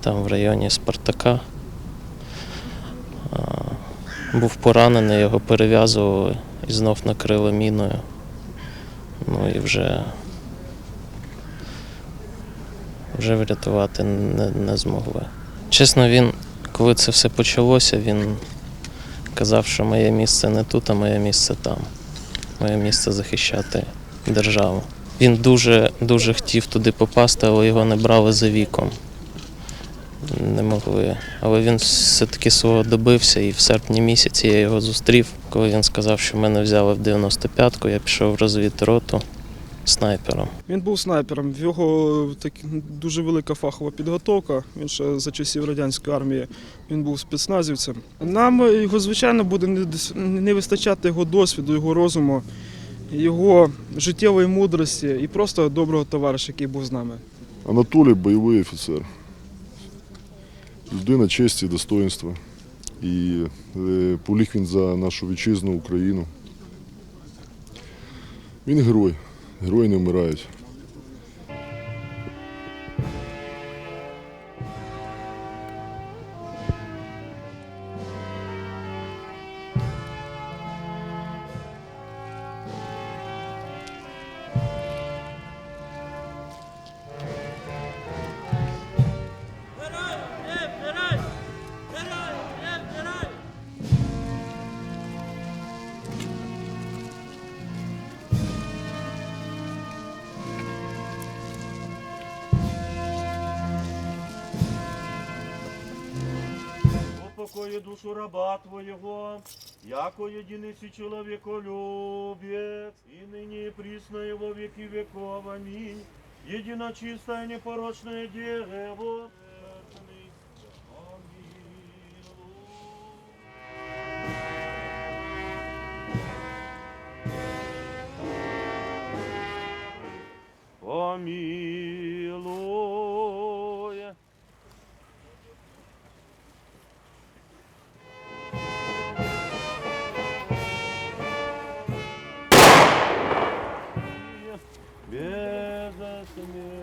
там в районі Спартака. Був поранений, його перев'язували і знов накрили міною. Ну і вже, вже врятувати не, не змогли. Чесно, він, коли це все почалося, він казав, що моє місце не тут, а моє місце там. Моє місце захищати державу. Він дуже, дуже хотів туди попасти, але його не брали за віком. Не могли. Але він все-таки свого добився, і в серпні місяці я його зустрів. Коли він сказав, що мене взяли в 95-ку, я пішов в розвідроту снайпером. Він був снайпером. В його так, дуже велика фахова підготовка. Він ще за часів радянської армії він був спецназівцем. Нам його, звичайно, буде не не вистачати його досвіду, його розуму, його життєвої мудрості і просто доброго товариша, який був з нами. Анатолій бойовий офіцер. Людина честі достоїнства. І е, поліг він за нашу вітчизну Україну. Він герой. Герої не вмирають. покої душу раба Твоего, яко єдиниці чоловіколюбець, і нині і прісно, і во віки веков. Амінь. Єдина чиста і непорочне дєво. Амінь. Beleza, Senhor.